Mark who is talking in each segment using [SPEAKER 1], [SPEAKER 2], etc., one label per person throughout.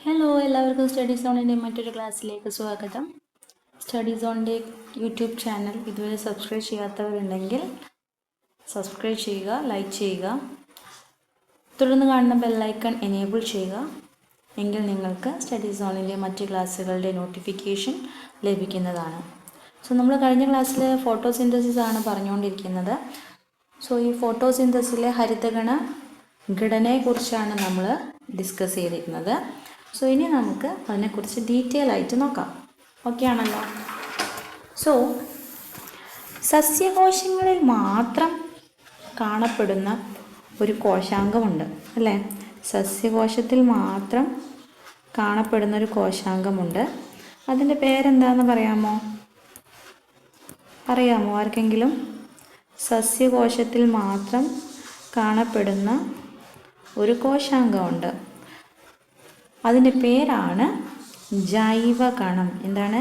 [SPEAKER 1] Hello എല്ലാവർക്കും study സോണിന്റെ മറ്റൊരു ക്ലാസ്സിലേക്ക് സ്വാഗതം. സ്റ്റഡി സോണിന്റെ യൂട്യൂബ് ചാനൽ ഇതുവരെ സബ്സ്ക്രൈബ് ചെയ്യാത്തവരുണ്ടെങ്കിൽ സബ്സ്ക്രൈബ് ചെയ്യുക ലൈക്ക് ചെയ്യുക. തുടർന്ന് കാണുന്ന ബെല്ലൈക്കൺ എനേബിൾ ചെയ്യുക. എങ്കിൽ നിങ്ങൾക്ക് സ്റ്റഡി സോണിന്റെ മറ്റ് ക്ലാസ്സുകളുടെ നോട്ടിഫിക്കേഷൻ ലഭിക്കുന്നതാണ്. സോ നമ്മൾ കഴിഞ്ഞ ക്ലാസ്സിൽ ഫോട്ടോസിന്തസിസ് ആണ് പറഞ്ഞുകൊണ്ടിരിക്കുന്നത്. സോ ഈ ഫോട്ടോസിന്തസിലെ ഹരിതഗണ ഘടനയെക്കുറിച്ചാണ് നമ്മൾ ഡിസ്കസ് ചെയ്തിരുന്നത്. സോ ഇനി നമുക്ക് അതിനെക്കുറിച്ച് ഡീറ്റെയിൽ ആയിട്ട് നോക്കാം. ഓക്കെ ആണല്ലോ? സോ സസ്യകോശങ്ങളിൽ മാത്രം കാണപ്പെടുന്ന ഒരു കോശാംഗമുണ്ട് അല്ലേ? സസ്യകോശത്തിൽ മാത്രം കാണപ്പെടുന്ന ഒരു കോശാംഗമുണ്ട്. അതിന്റെ പേരെന്താണെന്ന് പറയാമോ? അറിയാമോ ആർക്കെങ്കിലും? സസ്യകോശത്തിൽ മാത്രം കാണപ്പെടുന്ന ഒരു കോശാംഗമുണ്ട്. അതിന്റെ പേരാണ് ജൈവകണം. എന്താണ്?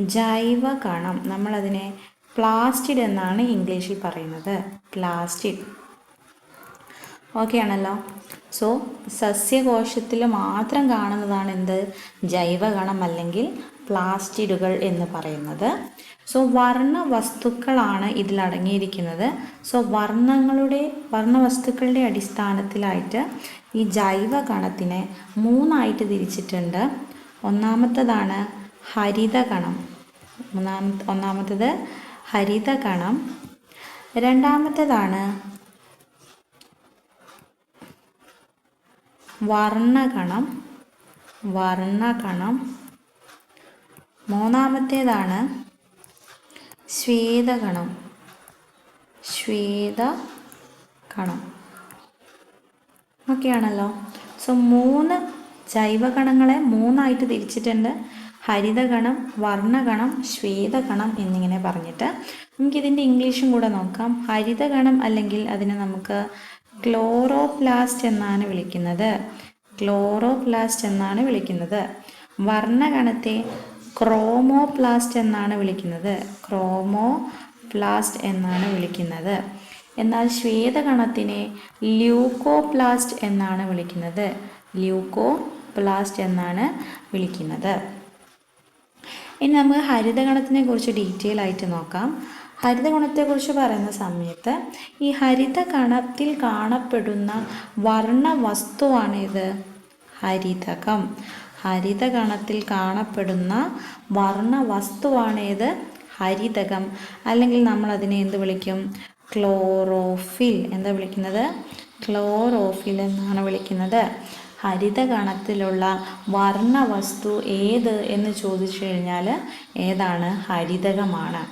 [SPEAKER 1] ജൈവകണം. നമ്മളതിനെ പ്ലാസ്റ്റിഡ് എന്നാണ് ഇംഗ്ലീഷിൽ പറയുന്നത്. പ്ലാസ്റ്റിഡ്. ഓക്കെ ആണല്ലോ സോ സസ്യകോശത്തിൽ മാത്രം കാണുന്നതാണ് എന്ത് ജൈവകണം അല്ലെങ്കിൽ പ്ലാസ്റ്റിഡുകൾ എന്ന് പറയുന്നത്. സോ വർണ വസ്തുക്കളാണ് ഇതിൽ അടങ്ങിയിരിക്കുന്നത്. സോ വർണങ്ങളുടെ വർണ വസ്തുക്കളുടെ അടിസ്ഥാനത്തിലായിട്ട് ഈ ജൈവകണത്തിനെ മൂന്നായിട്ട് തിരിച്ചിട്ടുണ്ട്. ഒന്നാമത്തതാണ് ഹരിതകണം ഒന്നാമത്തെ ഒന്നാമത്തത് ഹരിതകണം രണ്ടാമത്തേതാണ് വർണകണം വർണകണം മൂന്നാമത്തേതാണ് ശ്വേതകണം. ശ്വേത കണം ഓക്കെയാണല്ലോ സോ മൂന്ന് ജൈവകണങ്ങളെ മൂന്നായിട്ട് തിരിച്ചിട്ടുണ്ട്. ഹരിതഗണം വർണഗണം ശ്വേതകണം എന്നിങ്ങനെ പറഞ്ഞിട്ട്. നമുക്കിതിന്റെ ഇംഗ്ലീഷും കൂടെ നോക്കാം. ഹരിതഗണം അല്ലെങ്കിൽ അതിനെ നമുക്ക് ക്ലോറോപ്ലാസ്റ്റ് എന്നാണ് വിളിക്കുന്നത്. ക്ലോറോപ്ലാസ്റ്റ് എന്നാണ് വിളിക്കുന്നത്. വർണകണത്തെ ക്രോമോപ്ലാസ്റ്റ് എന്നാണ് വിളിക്കുന്നത്. ക്രോമോപ്ലാസ്റ്റ് എന്നാണ് വിളിക്കുന്നത്. എന്നാൽ ശ്വേതകണത്തിനെ ല്യൂക്കോപ്ലാസ്റ്റ് എന്നാണ് വിളിക്കുന്നത്. ല്യൂക്കോപ്ലാസ്റ്റ് എന്നാണ് വിളിക്കുന്നത്. ഇനി നമുക്ക് ഹരിതഗണത്തിനെ കുറിച്ച് ഡീറ്റെയിൽ ആയിട്ട് നോക്കാം. ഹരിതഗുണത്തെക്കുറിച്ച് പറയുന്ന സമയത്ത് ഈ ഹരിതകണത്തിൽ കാണപ്പെടുന്ന വർണ വസ്തുവാണിത് ഹരിതകം. ഹരിതകണത്തിൽ കാണപ്പെടുന്ന വർണ വസ്തുവാണേത് ഹരിതകം. അല്ലെങ്കിൽ നമ്മൾ അതിനെ എന്ത് വിളിക്കും? ക്ലോറോഫിൽ. എന്താ വിളിക്കുന്നത്? ക്ലോറോഫിൽ എന്നാണ് വിളിക്കുന്നത്. ഹരിതഗണത്തിലുള്ള വർണ വസ്തു ഏത് എന്ന് ചോദിച്ചു കഴിഞ്ഞാൽ ഏതാണ്? ഹരിതകമാണ്.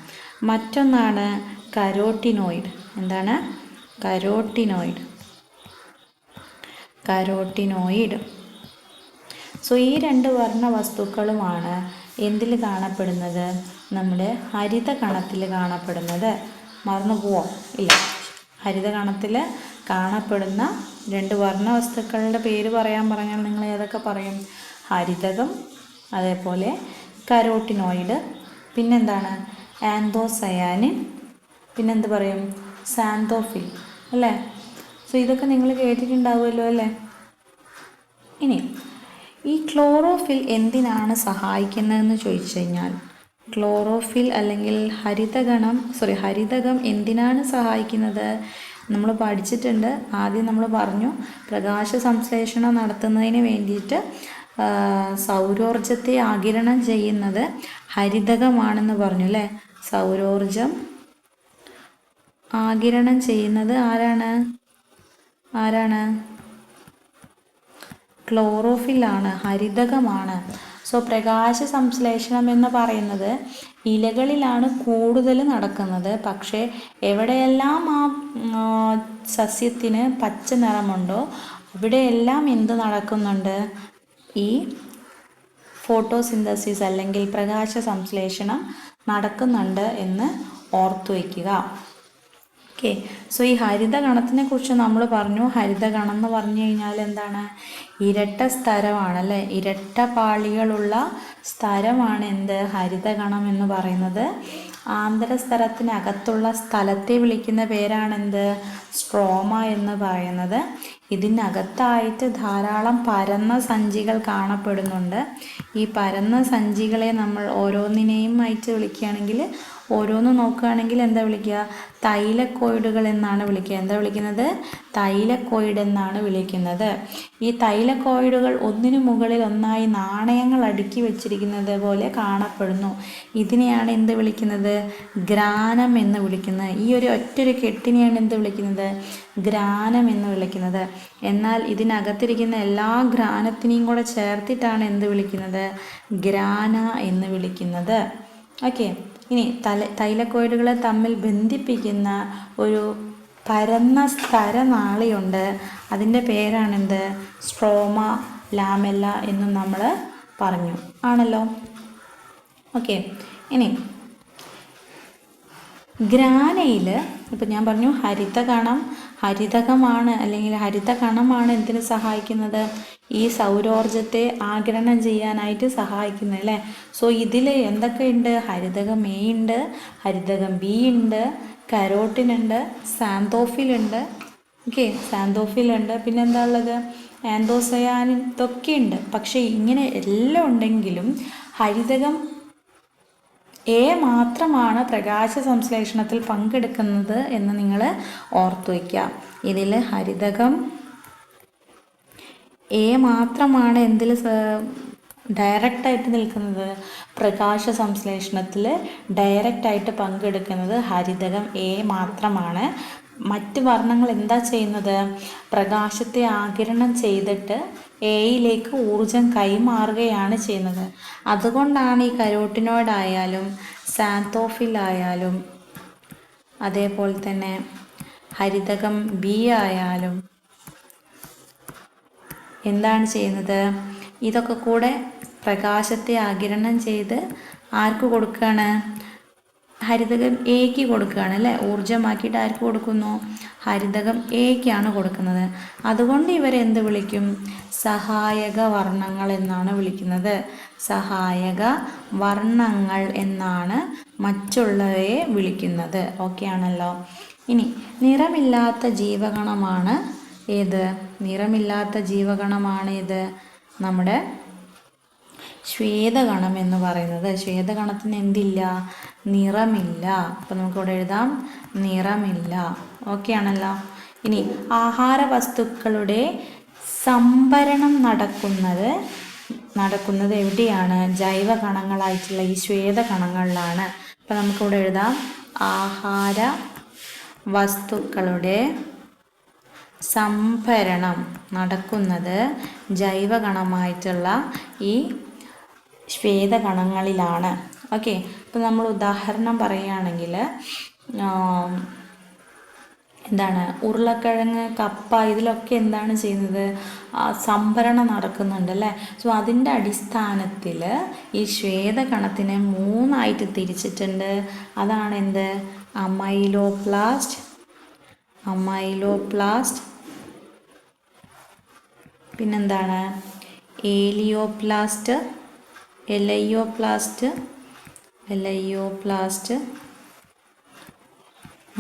[SPEAKER 1] മറ്റൊന്നാണ് കരോട്ടിനോയിഡ്. എന്താണ്? കരോട്ടിനോയിഡ്. കരോട്ടിനോയിഡ്. സോ ഈ രണ്ട് വർണ വസ്തുക്കളുമാണ് എന്തിൽ കാണപ്പെടുന്നത്? നമ്മുടെ ഹരിതകണത്തിൽ കാണപ്പെടുന്നത്. മറന്നു പോവോ. ഇല്ല. ഹരിത കണത്തിൽ കാണപ്പെടുന്ന രണ്ട് വർണ വസ്തുക്കളുടെ പേര് പറയാൻ പറഞ്ഞാൽ നിങ്ങൾ ഏതൊക്കെ പറയും? ഹരിതകം അതേപോലെ കരോട്ടിനോയിഡ് പിന്നെന്താണ്? ആൻതോസയാനിൻ പിന്നെന്ത് പറയും? സാന്തോഫിൽ. അല്ലേ? സോ ഇതൊക്കെ നിങ്ങൾ കേട്ടിട്ടുണ്ടാവുമല്ലോ അല്ലേ? ഇനി ഈ ക്ലോറോഫിൽ എന്തിനാണ് സഹായിക്കുന്നതെന്ന് ചോദിച്ചു കഴിഞ്ഞാൽ ക്ലോറോഫിൽ അല്ലെങ്കിൽ ഹരിതഗണം സോറി ഹരിതകം എന്തിനാണ് സഹായിക്കുന്നത്? നമ്മൾ പഠിച്ചിട്ടുണ്ട്. ആദ്യം നമ്മൾ പറഞ്ഞു പ്രകാശ സംശ്ലേഷണം നടത്തുന്നതിന് വേണ്ടിയിട്ട് സൗരോർജത്തെ ആകിരണം ചെയ്യുന്നത് ഹരിതകമാണെന്ന് പറഞ്ഞു അല്ലേ? സൗരോർജം ആകിരണം ചെയ്യുന്നത് ആരാണ്? ആരാണ്? ക്ലോറോഫിലാണ് ഹരിതകമാണ്. സോ പ്രകാശ സംശ്ലേഷണം എന്ന് പറയുന്നത് ഇലകളിലാണ് കൂടുതൽ നടക്കുന്നത്. പക്ഷേ എവിടെയെല്ലാം ആ സസ്യത്തിന് പച്ച നിറമുണ്ടോ അവിടെയെല്ലാം എന്ത് നടക്കുന്നുണ്ട്? ഈ ഫോട്ടോസിന്തസിസ് അല്ലെങ്കിൽ പ്രകാശ സംശ്ലേഷണം നടക്കുന്നുണ്ട് എന്ന് ഓർത്തു വയ്ക്കുക ഓക്കെ. സോ ഈ ഹരിതഗണത്തിനെ കുറിച്ച് നമ്മൾ പറഞ്ഞു. ഹരിതഗണം എന്ന് പറഞ്ഞു കഴിഞ്ഞാൽ എന്താണ്? ഇരട്ട സ്ഥലമാണ് അല്ലേ? ഇരട്ട പാളികളുള്ള സ്ഥലമാണ് എന്ത്? ഹരിതഗണം എന്ന് പറയുന്നത്. ആന്തരസ്ഥലത്തിനകത്തുള്ള സ്ഥലത്തെ വിളിക്കുന്ന പേരാണെന്ത് സ്ട്രോമ എന്ന് പറയുന്നത്. ഇതിനകത്തായിട്ട് ധാരാളം പരന്ന സഞ്ചികൾ കാണപ്പെടുന്നുണ്ട്. ഈ പരന്ന സഞ്ചികളെ നമ്മൾ ഓരോന്നിനെയും ആയിട്ട് വിളിക്കുകയാണെങ്കിൽ ഓരോന്ന് നോക്കുകയാണെങ്കിൽ എന്താ വിളിക്കുക? തൈലക്കോയിഡുകൾ എന്നാണ് വിളിക്കുക. എന്താ വിളിക്കുന്നത്? തൈലക്കോയിഡ് എന്നാണ് വിളിക്കുന്നത്. ഈ തൈലക്കോയിഡുകൾ ഒന്നിനു മുകളിൽ ഒന്നായി നാണയങ്ങൾ അടുക്കി വെച്ചിരിക്കുന്നത് പോലെ കാണപ്പെടുന്നു. ഇതിനെയാണ് എന്ത് വിളിക്കുന്നത്? ഗ്രാനം എന്ന് വിളിക്കുന്നത്. ഈ ഒരു ഒറ്റൊരു കെട്ടിനെയാണ് എന്ത് വിളിക്കുന്നത്? ഗ്രാനം എന്ന് വിളിക്കുന്നത്. എന്നാൽ ഇതിനകത്തിരിക്കുന്ന എല്ലാ ഗ്രാനത്തിനെയും കൂടെ ചേർത്തിട്ടാണ് എന്ത് വിളിക്കുന്നത്? ഗ്രാന എന്ന് വിളിക്കുന്നത്. ഓക്കെ. ഇനി തല തൈലക്കോയിഡുകളെ തമ്മിൽ ബന്ധിപ്പിക്കുന്ന ഒരു പരന്ന സ്ഥരനാളിയുണ്ട്. അതിന്റെ പേരാണെന്ത്? സ്ട്രോമ ലാമെല്ല എന്നും നമ്മൾ പറഞ്ഞു. ആണല്ലോ? ഓക്കെ. ഇനി ഗ്രാനയിൽ ഇപ്പം ഞാൻ പറഞ്ഞു ഹരിതകണം ഹരിതകമാണ് അല്ലെങ്കിൽ ഹരിത കണമാണ് എന്തിനു സഹായിക്കുന്നത്? ഈ സൗരോർജത്തെ ആഗിരണം ചെയ്യാനായിട്ട് സഹായിക്കുന്നത് അല്ലേ? സോ ഇതിൽ എന്തൊക്കെയുണ്ട്? ഹരിതകം എ ഉണ്ട് ഹരിതകം ബി ഉണ്ട് കരോട്ടിനുണ്ട് സാന്തോഫിലുണ്ട് ഓക്കെ പിന്നെ എന്താ ഉള്ളത്? ആൻഡോസയാനിൻ ഇതൊക്കെ ഉണ്ട്. പക്ഷേ ഇങ്ങനെ എല്ലാം ഉണ്ടെങ്കിലും ഹരിതകം എ മാത്രമാണ് പ്രകാശ സംശ്ലേഷണത്തിൽ പങ്കെടുക്കുന്നത് എന്ന് നിങ്ങൾ ഓർത്തു വയ്ക്കുക. ഇതിൽ ഹരിതകം എ മാത്രമാണ് എന്തിൽ ഡയറക്റ്റായിട്ട് നിൽക്കുന്നത്? പ്രകാശ സംശ്ലേഷണത്തിൽ ഡയറക്റ്റായിട്ട് പങ്കെടുക്കുന്നത് ഹരിതകം എ മാത്രമാണ് മറ്റ് വർണങ്ങൾ എന്താ ചെയ്യുന്നത്? പ്രകാശത്തെ ആകിരണം ചെയ്തിട്ട് എയിലേക്ക് ഊർജം കൈമാറുകയാണ് ചെയ്യുന്നത്. അതുകൊണ്ടാണ് ഈ കരോട്ടിനോയിഡായാലും സാന്തോഫിലായാലും അതേപോലെ തന്നെ ഹരിതകം ബി ആയാലും എന്താണ് ചെയ്യുന്നത്? ഇതൊക്കെ കൂടെ പ്രകാശത്തെ ആകിരണം ചെയ്ത് ആർക്ക് കൊടുക്കുകയാണ്? ഹരിതകം എക്ക് കൊടുക്കുകയാണ് അല്ലേ? ഊർജമാക്കിയിട്ട് ആർക്ക് കൊടുക്കുന്നു? ഹരിതകം എക്കാണ് കൊടുക്കുന്നത്. അതുകൊണ്ട് ഇവരെന്ത് വിളിക്കും? സഹായക വർണങ്ങൾ എന്നാണ് വിളിക്കുന്നത്. സഹായക വർണങ്ങൾ എന്നാണ് മറ്റുള്ളവയെ വിളിക്കുന്നത്. ഓക്കെ ആണല്ലോ. ഇനി നിറമില്ലാത്ത ജീവഗണമാണ് ഏത്? നിറമില്ലാത്ത ജീവഗണമാണ് ഇത് നമ്മുടെ ശ്വേതഗണം എന്ന് പറയുന്നത്. ശ്വേതഗണത്തിന് എന്തില്ല? നിറമില്ല. അപ്പം നമുക്കിവിടെ എഴുതാം. നിറമില്ല. ഓക്കെ ആണല്ലോ. ഇനി ആഹാര വസ്തുക്കളുടെ സംഭരണം നടക്കുന്നത് നടക്കുന്നത് എവിടെയാണ്? ജൈവ കണങ്ങളായിട്ടുള്ള ഈ ശ്വേത കണങ്ങളിലാണ് അപ്പം നമുക്കിവിടെ എഴുതാം. ആഹാര വസ്തുക്കളുടെ സംഭരണം നടക്കുന്നത് ജൈവ കണമായിട്ടുള്ള ഈ ശ്വേതകണങ്ങളിലാണ്. ഓക്കെ അപ്പോൾ നമ്മൾ ഉദാഹരണം പറയുകയാണെങ്കിൽ എന്താണ് ഉരുളക്കിഴങ്ങ് കപ്പ ഇതിലൊക്കെ എന്താണ് ചെയ്യുന്നത്? സംഭരണം നടക്കുന്നുണ്ട് അല്ലേ? സോ അതിന്റെ അടിസ്ഥാനത്തിൽ ഈ ശ്വേതകണത്തിനെ മൂന്നായിട്ട് തിരിച്ചിട്ടുണ്ട്. അതാണ് എന്ത്? അമൈലോപ്ലാസ്റ്റ് അമൈലോപ്ലാസ്റ്റ് പിന്നെന്താണ്? ഏലിയോപ്ലാസ്റ്റ് എലയോപ്ലാസ്റ്റ് എലയോപ്ലാസ്റ്റ്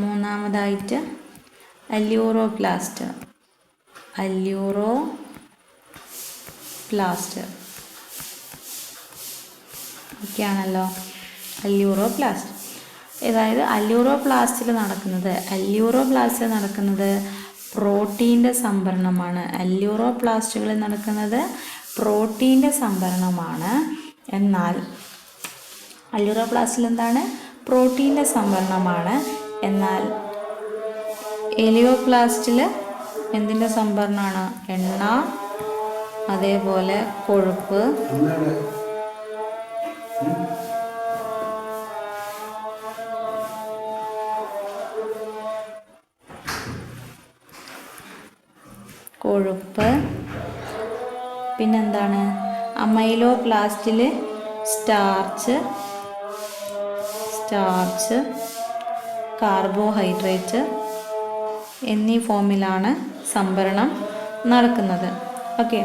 [SPEAKER 1] മൂന്നാമതായിട്ട് അല്യൂറോപ്ലാസ്റ്റ് അല്യൂറോ പ്ലാസ്റ്റ് ഒക്കെയാണല്ലോ അല്യൂറോ പ്ലാസ്റ്റ് അതായത് അല്യൂറോ പ്ലാസ്റ്റിൽ നടക്കുന്നത് അല്യൂറോ പ്ലാസ്റ്റിൽ നടക്കുന്നത് പ്രോട്ടീന്റെ സംഭരണമാണ്. അല്യൂറോ പ്ലാസ്റ്റുകളിൽ നടക്കുന്നത് പ്രോട്ടീന്റെ സംഭരണമാണ്. എന്നാൽ അല്യൂറോപ്ലാസ്റ്റിൽ എന്താണ് പ്രോട്ടീന്റെ സംഭരണമാണ്. എന്നാൽ എലിയോപ്ലാസ്റ്റിൽ എന്തിന്റെ സംഭരണമാണ്? എണ്ണ അതേപോലെ കൊഴുപ്പ്. കൊഴുപ്പ്. പിന്നെന്താണ്? അമൈലോ പ്ലാസ്റ്റിൽ സ്റ്റാർച്ച് സ്റ്റാർച്ച് കാർബോഹൈഡ്രേറ്റ് എന്നീ ഫോമിലാണ് സംഭരണം നടക്കുന്നത്. ഓക്കെ.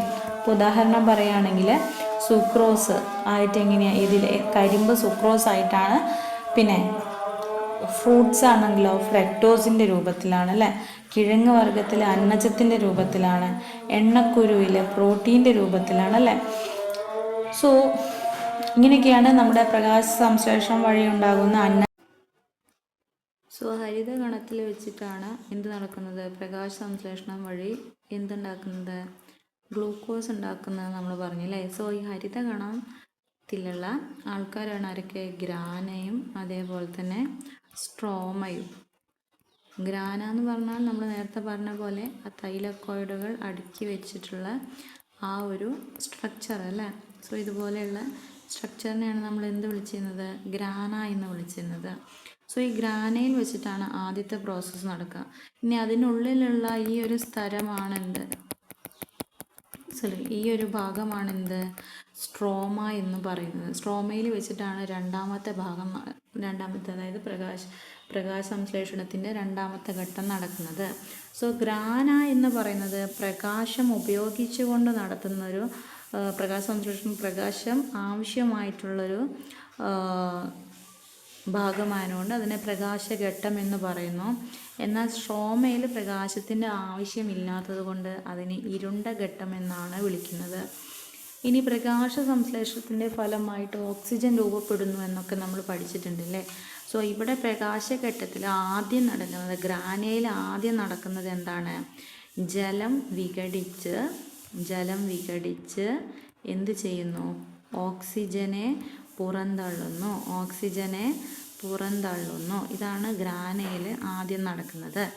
[SPEAKER 1] ഉദാഹരണം പറയുകയാണെങ്കിൽ സുക്രോസ് ആയിട്ട് എങ്ങനെയാണ് ഇതിൽ കരിമ്പ് സുക്രോസ് ആയിട്ടാണ്. പിന്നെ ഫ്രൂട്ട്സ് ആണെങ്കിലോ ഫ്രക്ടോസിന്റെ രൂപത്തിലാണ് അല്ലേ? കിഴങ്ങ് വർഗത്തിൽ അന്നജത്തിന്റെ രൂപത്തിലാണ്. എണ്ണക്കുരുവിൽ പ്രോട്ടീന്റെ രൂപത്തിലാണ് അല്ലേ? സോ ഇങ്ങനെയൊക്കെയാണ് നമ്മുടെ പ്രകാശ സംശ്ലേഷണം വഴി ഉണ്ടാകുന്ന അന്ന സോ ഹരിത ഗണത്തിൽ വെച്ചിട്ടാണ് എന്ത് നടക്കുന്നത്? പ്രകാശ സംശ്ലേഷണം വഴി എന്തുണ്ടാക്കുന്നത്? ഗ്ലൂക്കോസ് ഉണ്ടാക്കുന്നത് നമ്മൾ പറഞ്ഞു അല്ലേ? സോ ഈ ഹരിത ഗണത്തിലുള്ള ആൾക്കാരാണ് ആരൊക്കെ? ഗ്രാനയും അതേപോലെ തന്നെ സ്ട്രോമയും. ഗ്രാന എന്ന് പറഞ്ഞാൽ നമ്മൾ നേരത്തെ പറഞ്ഞ പോലെ ആ തൈലക്കോയിഡുകൾ അടുക്കി വെച്ചിട്ടുള്ള ആ ഒരു സ്ട്രക്ചർ അല്ലേ? സോ ഇതുപോലെയുള്ള സ്ട്രക്ചറിനെയാണ് നമ്മൾ എന്ത് വിളിച്ചിരുന്നത്? ഗ്രാന എന്ന് വിളിച്ചിരുന്നത്. സോ ഈ ഗ്രാനയിൽ വെച്ചിട്ടാണ് ആദ്യത്തെ പ്രോസസ്സ് നടക്കുക. ഇനി അതിനുള്ളിലുള്ള ഈ ഒരു സ്ഥലമാണ് എന്ത് സോറി ഈ ഒരു ഭാഗമാണ് എന്ത് സ്ട്രോമ എന്ന് പറയുന്നത്. സ്ട്രോമയിൽ വെച്ചിട്ടാണ് രണ്ടാമത്തെ ഭാഗം രണ്ടാമത്തെ അതായത് പ്രകാശ പ്രകാശ സംശ്ലേഷണത്തിന്റെ രണ്ടാമത്തെ ഘട്ടം നടക്കുന്നത്. സോ ഗ്രാന എന്ന് പറയുന്നത് പ്രകാശം ഉപയോഗിച്ചുകൊണ്ട് നടത്തുന്നൊരു പ്രകാശ സംശ്ലേഷണം പ്രകാശം ആവശ്യമായിട്ടുള്ളൊരു ഭാഗമായതുകൊണ്ട് അതിനെ പ്രകാശഘട്ടം എന്ന് പറയുന്നു. എന്നാൽ സ്ട്രോമയിൽ പ്രകാശത്തിന്റെ ആവശ്യമില്ലാത്തത് കൊണ്ട് അതിനെ ഇരുണ്ട ഘട്ടം എന്നാണ് വിളിക്കുന്നത്. ഇനി പ്രകാശ സംശ്ലേഷണത്തിന്റെ ഫലമായിട്ട് ഓക്സിജൻ രൂപപ്പെടുന്നു എന്നൊക്കെ നമ്മൾ പഠിച്ചിട്ടുണ്ടല്ലേ? സോ ഇവിടെ പ്രകാശഘട്ടത്തിൽ ആദ്യം നടക്കുന്നത് ഗ്രാനയിൽ ആദ്യം നടക്കുന്നത് എന്താണ്? ജലം വിഘടിച്ച് ജലം വിഘടിച്ച് എന്ത് ചെയ്യുന്നു? ഓക്സിജനെ പുറന്തള്ളുന്നു. ഓക്സിജനെ പുറന്തള്ളുന്നു. ഇതാണ് ഗ്രാനയിൽ ആദ്യം നടക്കുന്നത്.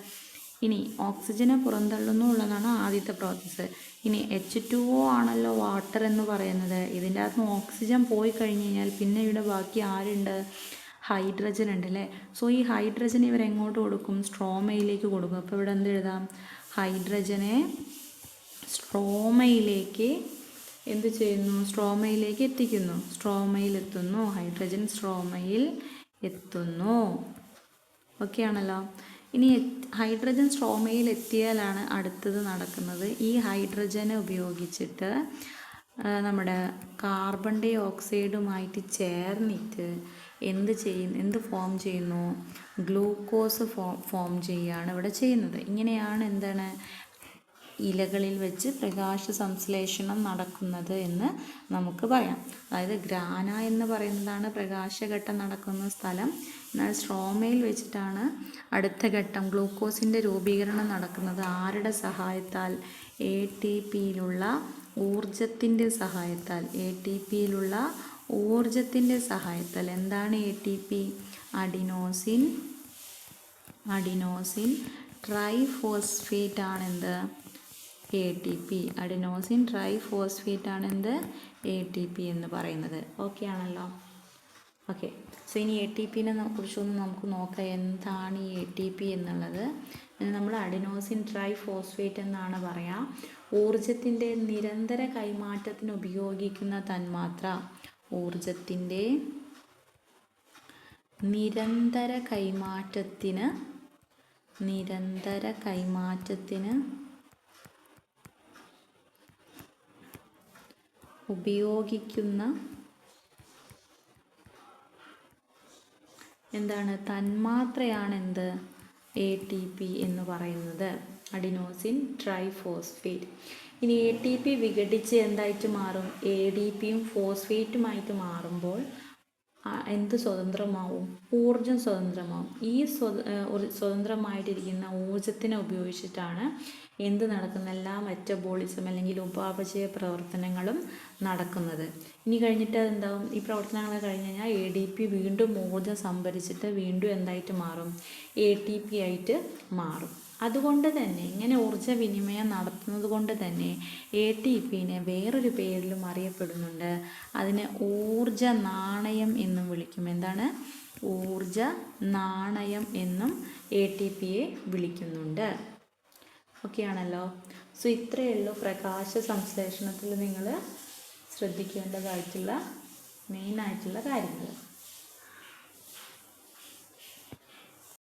[SPEAKER 1] ഇനി ഓക്സിജനെ പുറന്തള്ളുന്നു ഉള്ളതാണ് ആദ്യത്തെ പ്രോസസ്സ് ഇനി എച്ച് ടു ഒ ആണല്ലോ വാട്ടർ എന്ന് പറയുന്നത്. ഇതിന്റെ അകത്ത് ഓക്സിജൻ പോയി കഴിഞ്ഞ് കഴിഞ്ഞാൽ പിന്നെ ഇവിടെ ബാക്കി ആരുണ്ട്? ഹൈഡ്രജൻ ഉണ്ട് അല്ലേ? സോ ഈ ഹൈഡ്രജൻ ഇവരെങ്ങോട്ട് കൊടുക്കും? സ്ട്രോമയിലേക്ക് കൊടുക്കും. അപ്പോൾ ഇവിടെ എന്ത് എഴുതാം? ഹൈഡ്രജനെ സ്ട്രോമയിലേക്ക് എന്ത് ചെയ്യുന്നു? സ്ട്രോമയിലേക്ക് എത്തിക്കുന്നു. സ്ട്രോമയിൽ എത്തുന്നു ഹൈഡ്രജൻ സ്ട്രോമയിൽ എത്തുന്നു. ഓക്കെ ആണല്ലോ. ഇനി ഹൈഡ്രജൻ സ്ട്രോമയിൽ എത്തിയാലാണ് അടുത്തത് നടക്കുന്നത്. ഈ ഹൈഡ്രജനെ ഉപയോഗിച്ചിട്ട് നമ്മുടെ കാർബൺ ഡൈ ഓക്സൈഡുമായിട്ട് ചേർന്നിട്ട് എന്ത് ചെയ്യുന്നു? എന്ത് ഫോം ചെയ്യുന്നു? ഗ്ലൂക്കോസ് ഫോം ഫോം ചെയ്യുകയാണ് ഇവിടെ ചെയ്യുന്നത്. ഇങ്ങനെയാണ് എന്താണ് ഇലകളിൽ വെച്ച് പ്രകാശ സംശ്ലേഷണം നടക്കുന്നത് എന്ന് നമുക്ക് പറയാം. അതായത് ഗ്രാന എന്ന് പറയുന്നതാണ് പ്രകാശഘട്ടം നടക്കുന്ന സ്ഥലം. എന്നാൽ സ്ട്രോമയിൽ വെച്ചിട്ടാണ് അടുത്ത ഘട്ടം ഗ്ലൂക്കോസിന്റെ രൂപീകരണം നടക്കുന്നത്. ആരുടെ സഹായത്താൽ? എ ടി പിയിലുള്ള ഊർജത്തിന്റെ സഹായത്താൽ. എ ടി പിയിലുള്ള ഊർജത്തിന്റെ സഹായത്താൽ. എന്താണ് A T P adenosine adenosine triphosphate ആണെന്ത് A T P adenosine triphosphate ആണ് എന്ത്? എ ടി പി എന്ന് പറയുന്നത്. ഓക്കെ ആണല്ലോ. ഓക്കെ സോ ഇനി എ ടി പിനെ കുറിച്ചൊന്ന് നമുക്ക് നോക്കാം. എന്താണ് ഈ എ ടി പി എന്നുള്ളത് നമ്മൾ അഡിനോസിൻ ട്രൈ ഫോസ്ഫേറ്റ് എന്നാണ് പറയാം. ഊർജത്തിന്റെ നിരന്തര കൈമാറ്റത്തിന് ഉപയോഗിക്കുന്ന തന്മാത്ര. ഊർജത്തിന്റെ നിരന്തര കൈമാറ്റത്തിന് നിരന്തര കൈമാറ്റത്തിന് ഉപയോഗിക്കുന്ന എന്താണ്? തന്മാത്രയാണെന്ത്? എ ടി പി എന്ന് പറയുന്നത്. Adenosine triphosphate. ഇനി എ ടി പി വിഘടിച്ച് എന്തായിട്ട് മാറും? എ ഡി പിയും ഫോസ്ഫേറ്റുമായിട്ട് മാറുമ്പോൾ എന്ത് സ്വതന്ത്രമാവും? ഊർജം സ്വതന്ത്രമാവും. ഈ സ്വ സ്വതന്ത്രമായിട്ടിരിക്കുന്ന ഊർജത്തിനെ ഉപയോഗിച്ചിട്ടാണ് എന്ത് നടക്കുന്ന എല്ലാ മെറ്റബോളിസം അല്ലെങ്കിൽ ഉപാപചയ പ്രവർത്തനങ്ങളും നടക്കുന്നത്. ഇനി കഴിഞ്ഞിട്ട് എന്താവും? ഈ പ്രവർത്തനങ്ങൾ കഴിഞ്ഞ് കഴിഞ്ഞാൽ എ ഡി പി വീണ്ടും ഊർജം സംഭരിച്ചിട്ട് വീണ്ടും എന്തായിട്ട് മാറും? എ ടി പി ആയിട്ട് മാറും. അതുകൊണ്ട് തന്നെ ഇങ്ങനെ ഊർജ വിനിമയം നടത്തുന്നത് കൊണ്ട് തന്നെ എ ടി പിനെ വേറൊരു പേരിലും അറിയപ്പെടുന്നുണ്ട്. അതിനെ ഊർജ നാണയം എന്നും വിളിക്കും. എന്താണ്? ഊർജ നാണയം എന്നും എ ടി പിയെ വിളിക്കുന്നുണ്ട്. ഓക്കെ ആണല്ലോ സോ ഇത്രയേ ഉള്ളൂ പ്രകാശ സംശ്ലേഷണത്തിൽ നിങ്ങൾ ശ്രദ്ധിക്കേണ്ടതായിട്ടുള്ള മെയിനായിട്ടുള്ള കാര്യങ്ങൾ.